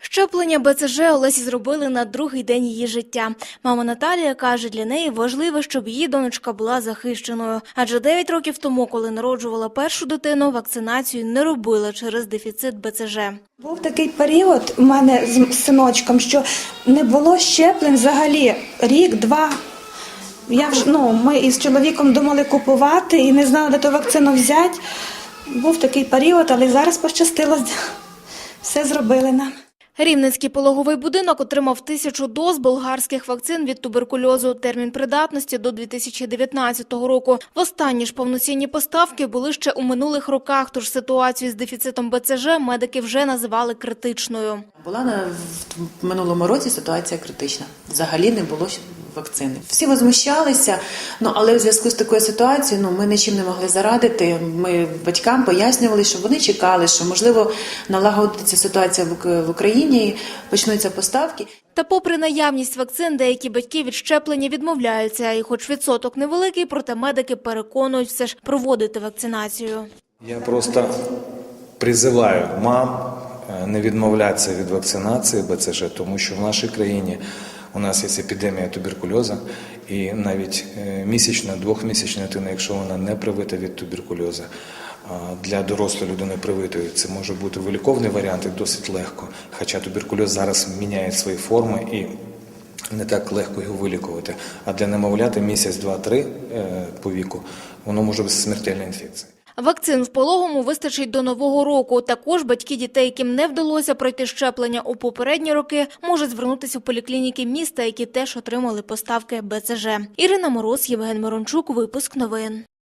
Щеплення БЦЖ Олесі зробили на другий день її життя. Мама Наталія каже, для неї важливо, щоб її донечка була захищеною. Адже 9 років тому, коли народжувала першу дитину, вакцинацію не робила через дефіцит БЦЖ. Був такий період у мене з синочком, що не було щеплень взагалі рік-два. Я вже ну, ми із чоловіком думали купувати і не знали, де ту вакцину взяти. Був такий період, але зараз пощастило. Все зробили нам. Рівненський пологовий будинок отримав тисячу доз болгарських вакцин від туберкульозу. Термін придатності до 2019 року. Востанні ж повноцінні поставки були ще у минулих роках, тож ситуацію з дефіцитом БЦЖ медики вже називали критичною. Була на в минулому році ситуація критична. Взагалі не було вакцини. Всі возмущалися, ну але в зв'язку з такою ситуацією ну ми нічим не могли зарадити. Ми батькам пояснювали, що вони чекали, що можливо налагодиться ситуація в Україні, почнуться поставки. Та попри наявність вакцин, деякі батьки від щеплення відмовляються. І хоч відсоток невеликий, проте медики переконують все ж проводити вакцинацію. Я просто призиваю мам е, не відмовлятися від вакцинації БЦЖ, тому що в нашій країні у нас є епідемія туберкульозу, і навіть е, місячна, двохмісячна дитина, якщо вона не привита від туберкульозу, для дорослої людини привитої це може бути виліковний варіант і досить легко. Хоча туберкульоз зараз міняє свої форми і не так легко його вилікувати. А для немовляти місяць, два-три е, по віку воно може бути смертельна інфекція. Вакцин в пологому вистачить до нового року. Також батьки дітей, яким не вдалося пройти щеплення у попередні роки, можуть звернутися у поліклініки міста, які теж отримали поставки БЦЖ. Ірина Мороз, Євген Мирончук. Випуск новин.